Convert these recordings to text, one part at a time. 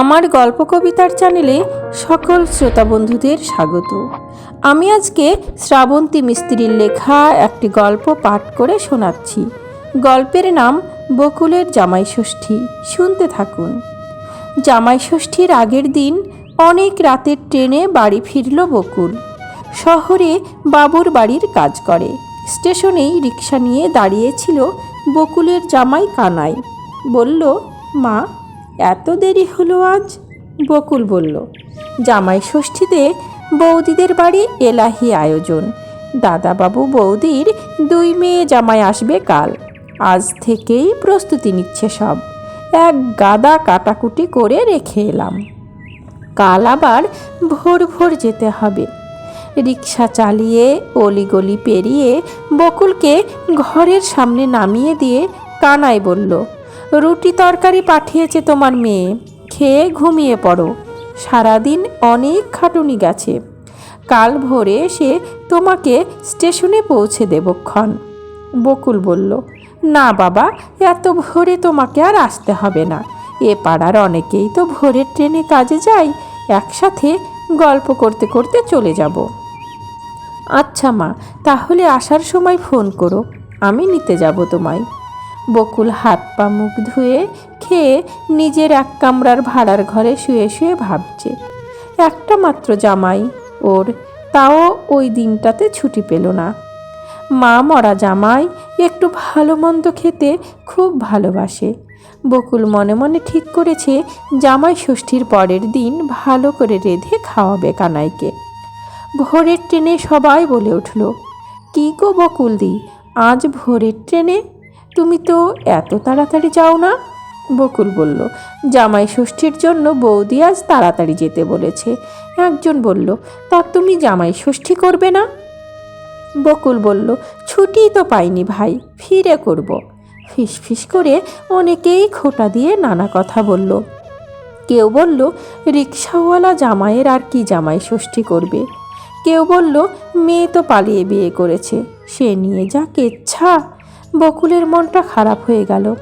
আমার গল্প কবিতার চ্যানেলে সকল শ্রোতা বন্ধুদের স্বাগত। আমি আজকে শ্রাবন্তী মিস্ত্রির লেখা একটি গল্প পাঠ করে শোনাচ্ছি। গল্পের নাম বকুলের জামাই ষষ্ঠী। শুনতে থাকুন। জামাই ষষ্ঠীর আগের দিন অনেক রাতের ট্রেনে বাড়ি ফিরল বকুল। শহরে বাবুর বাড়ির কাজ করে। স্টেশনেই রিক্সা নিয়ে দাঁড়িয়েছিল বকুলের জামাই কানাই। বলল, মা এত দেরি হলো আজ? বকুল বলল, জামাই ষষ্ঠীতে বৌদিদের বাড়ি এলাহি আয়োজন। দাদাবাবু বৌদির দুই মেয়ে জামাই আসবে কাল। আজ থেকেই প্রস্তুতি নিচ্ছে সব। এক গাদা কাটাকুটি করে রেখে এলাম। কাল আবার ভোর ভোর যেতে হবে। রিক্সা চালিয়ে অলিগলি পেরিয়ে বকুলকে ঘরের সামনে নামিয়ে দিয়ে কানাই বলল রুটি তরকারি পাঠিয়েছে তোমার মেয়ে। খেয়ে ঘুমিয়ে পড়ো। সারাদিন অনেক খাটুনি গেছে। কাল ভোরে এসে তোমাকে স্টেশনে পৌঁছে দেবক্ষণ বকুল বলল, না বাবা, এত ভোরে তোমাকে আর আসতে হবে না। এ পাড়ার অনেকেই তো ভোরের ট্রেনে কাজে যায়, একসাথে গল্প করতে করতে চলে যাব। আচ্ছা মা, তাহলে আসার সময় ফোন করো। আমি নিতে যাব তোমায়। বকুল হাত পা মুখ ধুয়ে খেয়ে নিজের এক কামরার ভাড়ার ঘরে শুয়ে শুয়ে ভাবছে। একটা মাত্র জামাই, ওর। তাও ওই দিনটাতে ছুটি পেল না। মা মরা জামাই একটু ভালো মন্দ খেতে খুব ভালোবাসে। বকুল মনে মনে ঠিক করেছে জামাই ষষ্ঠীর পরের দিন ভালো করে রেঁধে খাওয়াবে কানাইকে। ভোরের ট্রেনে সবাই বলে উঠল, কী গো বকুল দি আজ ভোরের ট্রেনে তুমি তো এত তাড়াতাড়ি যাও না? বকুল বলল, জামাই ষষ্ঠীর জন্য বৌদি আজ তাড়াতাড়ি যেতে বলেছে। একজন বলল, তা তুমি জামাই ষষ্ঠী করবে না? বকুল বলল, ছুটি তো পাইনি ভাই, ফিরে করব। ফিস ফিস করে অনেকেই খোটা দিয়ে নানা কথা বলল। কেউ বলল, রিক্সাওয়ালা জামাইয়ের আর কি জামাই ষষ্ঠী করবে? কেউ বলল, মেয়ে তো পালিয়ে বিয়ে করেছে, সে নিয়ে যা কেচ্ছা। বকুলের মনটা খারাপ হয়ে গেল।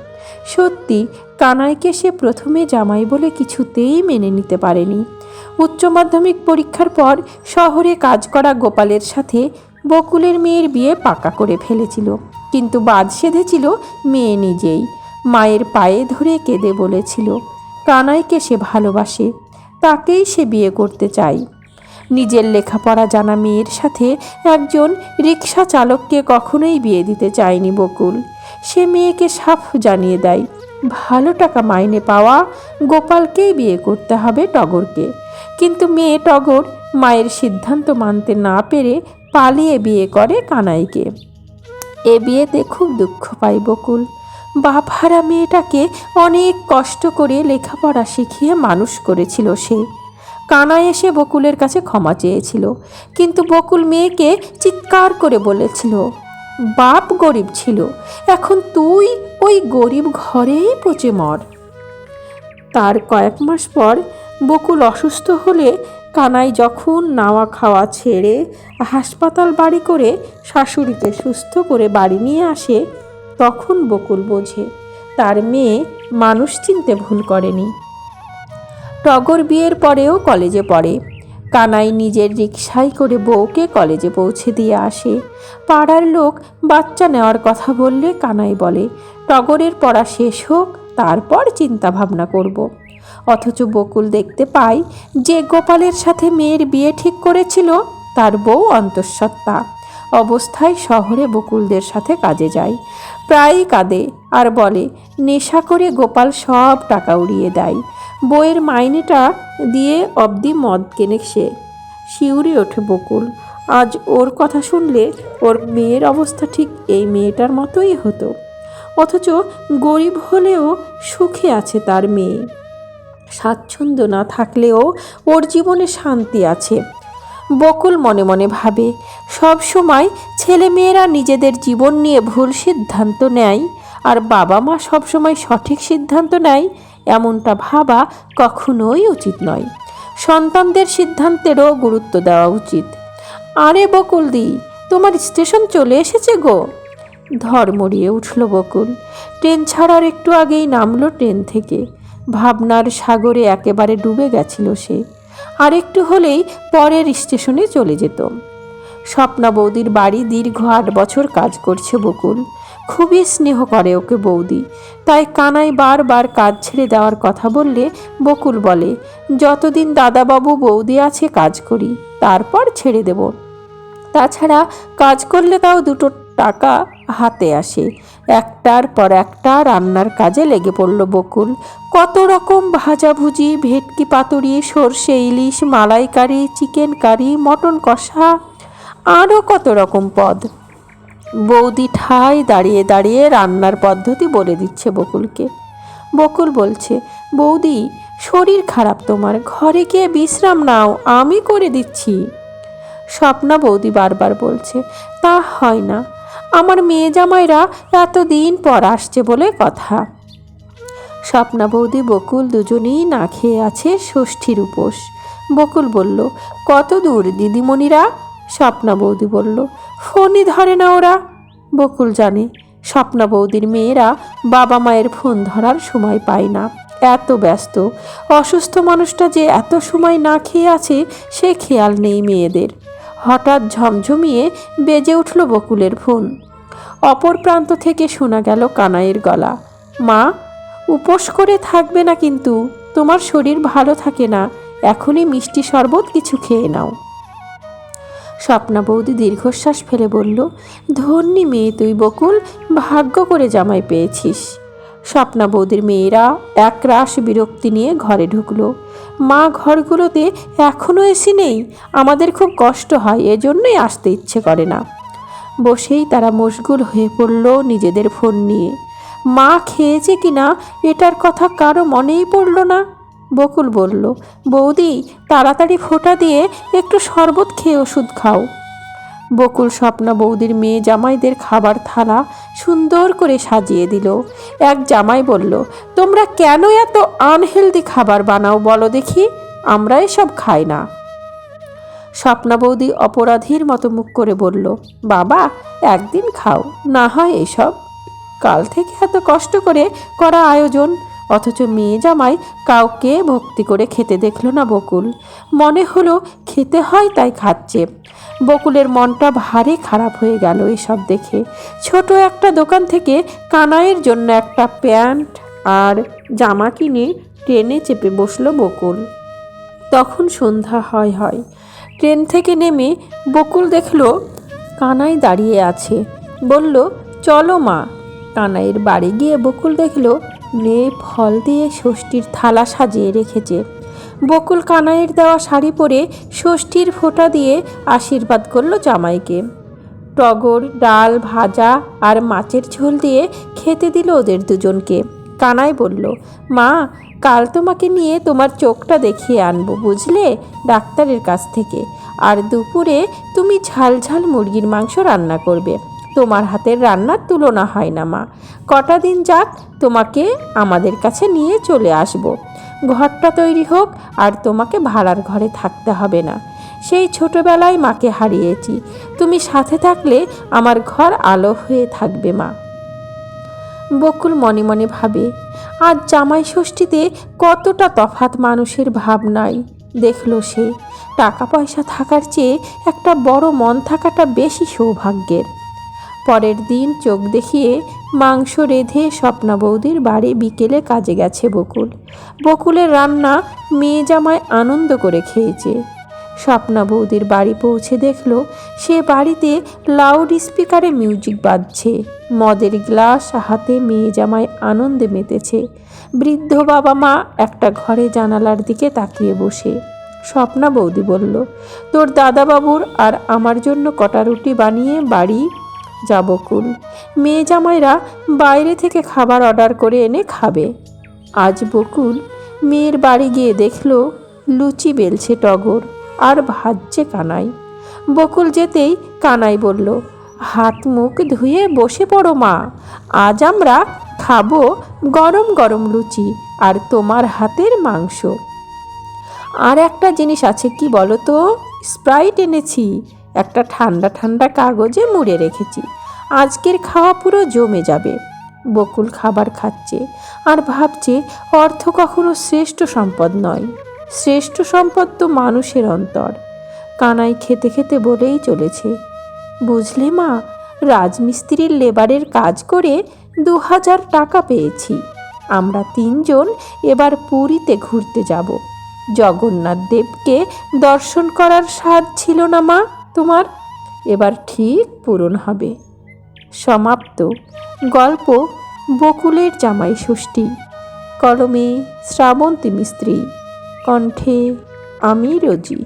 সত্যি, কানাইকে সে প্রথমে জামাই বলে কিছুতেই মেনে নিতে পারেনি। উচ্চ মাধ্যমিক পরীক্ষার পর শহরে কাজ করা গোপালের সাথে বকুলের মেয়ের বিয়ে পাকা করে ফেলেছিল। কিন্তু বাদ সেধেছিল মেয়ে নিজেই। মায়ের পায়ে ধরে কেঁদে বলেছিল, কানাইকে সে ভালোবাসে, তাকেই সে বিয়ে করতে চায়। নিজের লেখাপড়া জানা মেয়ের সাথে একজন রিক্সা চালককে কখনোই বিয়ে দিতে চায়নি বকুল। সে মেয়েকে সাফ জানিয়ে দেয়, ভালো টাকা মাইনে পাওয়া গোপালকেই বিয়ে করতে হবে টগরকে। কিন্তু মেয়ে টগর মায়ের সিদ্ধান্ত মানতে না পেরে পালিয়ে বিয়ে করে কানাইকে। এ বিয়েতে খুব দুঃখ পায় বকুল। বাপহারা মেয়েটাকে অনেক কষ্ট করে লেখাপড়া শিখিয়ে মানুষ করেছিল সে। কানাই এসে বকুলের কাছে ক্ষমা চেয়েছিল। কিন্তু বকুল মেয়েকে চিৎকার করে বলেছিল, বাপ গরিব ছিল, এখন তুই ওই গরিব ঘরেই পচে মর। তার কয়েক মাস পর বকুল অসুস্থ হলে কানাই যখন নাওয়া খাওয়া ছেড়ে হাসপাতাল বাড়ি করে শাশুড়িকে সুস্থ করে বাড়ি নিয়ে আসে, তখন বকুল বোঝে, তার মেয়ে মানুষ চিনতে ভুল করেনি। টগর বিয়ের পরেও কলেজে পড়ে। কানাই নিজের রিক্সায় করে বউকে কলেজে পৌঁছে দিয়ে আসে। পাড়ার লোক বাচ্চা নেওয়ার কথা বললে কানাই বলে, টগরের পড়া শেষ হোক, তারপর চিন্তা ভাবনা করব। অথচ বকুল দেখতে পাই যে গোপালের সাথে মেয়ের বিয়ে ঠিক করেছিল, তার বউ অন্তঃসত্ত্বা। অবস্থায় শহরে বকুলদের সাথে কাজে যায়। প্রায়ই কাঁদে আর বলে, নেশা করে গোপাল সব টাকা উড়িয়ে দেয়। বইয়ের মাইনেটা দিয়ে অবধি মদ কেনে সে। শিউরে ওঠে বকুল। আজ ওর কথা শুনলে ওর মেয়ের অবস্থা ঠিক এই মেয়েটার মতোই হতো। অথচ গরিব হলেও সুখে আছে তার মেয়ে। স্বাচ্ছন্দ্য না থাকলেও ওর জীবনে শান্তি আছে। বকুল মনে মনে ভাবে, সব সময় ছেলে মেয়েরা নিজেদের জীবন নিয়ে ভুল সিদ্ধান্ত নেয় আর বাবা মা সবসময় সঠিক সিদ্ধান্ত নেয় এমনটা ভাবা কখনোই উচিত নয়। সন্তানদের সিদ্ধান্তেরও গুরুত্ব দেওয়া উচিত। আরে বকুলদি তোমার স্টেশন চলে এসেছে গো। ধর্মড়িয়ে উঠল বকুল। ট্রেন ছাড়ার একটু আগেই নামলো ট্রেন থেকে। ভাবনার সাগরে একেবারে ডুবে গেছিল সে। আর একটু হলেই পরের স্টেশনে চলে যেত। স্বপ্না বৌদির বাড়ি দীর্ঘ আট বছর কাজ করছে বকুল। খুবই স্নেহ করে ওকে বৌদি। তাই কানাই বারবার কাজ ছেড়ে দেওয়ার কথা বললে বকুল বলে, যতদিন দাদাবাবু বৌদি আছে কাজ করি, তারপর ছেড়ে দেব। তাছাড়া কাজ করলে তাও দুটো টাকা হাতে আসে। একটার পর একটা রান্নার কাজে লেগে পড়ল বকুল। কত রকম ভাজাভুজি, ভেটকি পাতুরি, সর্ষে ইলিশ, মালাইকারি, চিকেন কারি, মটন কষা, আরও কত রকম পদ। বৌদি ঠাই দাঁড়িয়ে দাঁড়িয়ে রান্নার পদ্ধতি বলে দিচ্ছে বকুলকে। বকুল বলছে, বৌদি, শরীর খারাপ তোমার, ঘরে গিয়ে বিশ্রাম নাও, আমি করে দিচ্ছি। স্বপ্না বৌদি বারবার বলছে, তা হয় না, আমার মেয়ে জামাইরা এতদিন পর আসছে বলে কথা। স্বপ্না বৌদি, বকুল দুজনেই না খেয়ে আছে ষষ্ঠীর উপোস। বকুল বলল, কত দূর দিদিমণিরা? স্বপ্না বৌদি বলল, ফোনই ধরে না ওরা। বকুল জানে, স্বপ্না বৌদির মেয়েরা বাবা মায়ের ফোন ধরার সময় পায় না। এত ব্যস্ত, অসুস্থ মানুষটা যে এত সময় না খেয়ে আছে, সে খেয়াল নেই মেয়েদের। হঠাৎ ঝমঝমিয়ে বেজে উঠল বকুলের ফোন। অপর প্রান্ত থেকে শোনা গেল কানাইয়ের গলা, মা, উপোস করে থাকবে না কিন্তু, তোমার শরীর ভালো থাকে না, এখনই মিষ্টি শরবত কিছু খেয়ে নাও। স্বপ্না বৌদি দীর্ঘশ্বাস ফেলে বলল, ধন্যি মেয়ে তুই বকুল, ভাগ্য করে জামাই পেয়েছিস। স্বপ্না বৌদির মেয়েরা এক রাশ বিরক্তি নিয়ে ঘরে ঢুকলো। মা ঘরগুলোতে এখনও এসি নেই, আমাদের খুব কষ্ট হয়, এজন্যই আসতে ইচ্ছে করে না। বসেই তারা মশগুল হয়ে পড়ল নিজেদের ফোন নিয়ে। মা খেয়েছে কিনা, এটার কথা কারও মনেই পড়ল না। বকুল বলল, বৌদি, তাড়াতাড়ি ফোঁটা দিয়ে একটু শরবত খেয়ে ওষুধ খাও। বকুল স্বপ্না বৌদির মেয়ে জামাইদের খাবার থালা সুন্দর করে সাজিয়ে দিল। এক জামাই বলল, তোমরা কেন এত আনহেলদি খাবার বানাও বলো দেখি? আমরা এসব খাই না। স্বপ্না বৌদি অপরাধীর মতো মুখ করে বলল, বাবা, একদিন খাও, না হয় এসব। কাল থেকে এত কষ্ট করে করা আয়োজন। অথচ মেয়ে জামাই কাউকে ভক্তি করে খেতে দেখল না বকুল। মনে হলো খেতে হয় তাই খাচ্ছে। বকুলের মনটা ভারী খারাপ হয়ে গেল এসব দেখে। ছোট একটা দোকান থেকে কানাইয়ের জন্য একটা প্যান্ট আর জামা কিনে ট্রেনে চেপে বসল বকুল। তখন সন্ধ্যা হয় হয়। ট্রেন থেকে নেমে বকুল দেখল কানাই দাঁড়িয়ে আছে। বলল, চলো মা। কানাইয়ের বাড়ি গিয়ে বকুল দেখল মেয়ে ফল দিয়ে ষষ্ঠীর থালা সাজিয়ে রেখেছে। বকুল কানাইয়ের দেওয়া শাড়ি পরে ষষ্ঠীর ফোঁটা দিয়ে আশীর্বাদ করল জামাইকে। টগর, ডাল, ভাজা আর মাছের ঝোল দিয়ে খেতে দিল ওদের দুজনকে। কানাই বলল, মা, কাল তোমাকে নিয়ে তোমার চোখটা দেখিয়ে আনব, বুঝলে? ডাক্তারের কাছ থেকে। আর দুপুরে তুমি ঝাল ঝাল মুরগির মাংস রান্না করবে। তোমার হাতের রান্নার তুলনা হয় না, মা। কটা দিন যাক, তোমাকে আমাদের কাছে নিয়ে চলে আসব। ঘরটা তৈরি হোক, আর তোমাকে ভাড়ার ঘরে থাকতে হবে না। সেই ছোটবেলায় মাকে হারিয়েছি। তুমি সাথে থাকলে আমার ঘর আলো হয়ে থাকবে, মা। বকুল মনে মনে ভাবে, আজ জামাই ষষ্ঠীতে কতটা তফাত মানুষের ভাবনায় দেখল সে। টাকা পয়সা থাকার চেয়ে একটা বড় মন থাকাটা বেশি সৌভাগ্যের। পরের দিন চোখ দেখিয়ে মাংস রেঁধে স্বপ্না বৌদির বাড়ি বিকেলে কাজে গেছে বকুল। বকুলের রান্না মেয়ে জামায় আনন্দ করে খেয়েছে। স্বপ্না বৌদির বাড়ি পৌঁছে দেখল, সে বাড়িতে লাউড স্পিকারে মিউজিক বাজছে। মদের গ্লাস হাতে মেয়ে জামায় আনন্দে মেতেছে। বৃদ্ধ বাবা মা একটা ঘরে জানালার দিকে তাকিয়ে বসে। স্বপ্না বৌদি বলল, তোর দাদাবাবুর আর আমার জন্য কটা রুটি বানিয়ে বাড়ি যা বকুল মেয়ে জামাইরা বাইরে থেকে খাবার অর্ডার করে এনে খাবে। আজ বকুল মেয়ের বাড়ি গিয়ে দেখল লুচি বেলছে টগর, আর ভাজছে কানাই। বকুল যেতেই কানাই বলল, হাত মুখ ধুয়ে বসে পড়ো মা, আজ আমরা খাব গরম গরম লুচি আর তোমার হাতের মাংস। আর একটা জিনিস আছে কি বলো তো? স্প্রাইট এনেছি একটা ঠান্ডা ঠান্ডা কাগজে মুড়ে রেখেছি। আজকের খাওয়া পুরো জমে যাবে। বকুল খাবার খাচ্ছে আর ভাবছে অর্থ কখনো শ্রেষ্ঠ সম্পদ নয়। শ্রেষ্ঠ সম্পদ তো মানুষের অন্তর। কানাই খেতে খেতে বলেই চলেছে, বুঝলে মা, রাজমিস্ত্রির লেবারের কাজ করে দু হাজার টাকা পেয়েছি। আমরা তিনজন এবার পুরীতে ঘুরতে যাব। জগন্নাথ দেবকে দর্শন করার স্বাদ ছিল না মা। তোমার এবার ঠিক পূরণ হবে। সমাপ্ত। গল্প বকুলের জামাই ষষ্ঠী। কলমে শ্রাবন্তী মিস্ত্রি। কণ্ঠে আমি রোজি।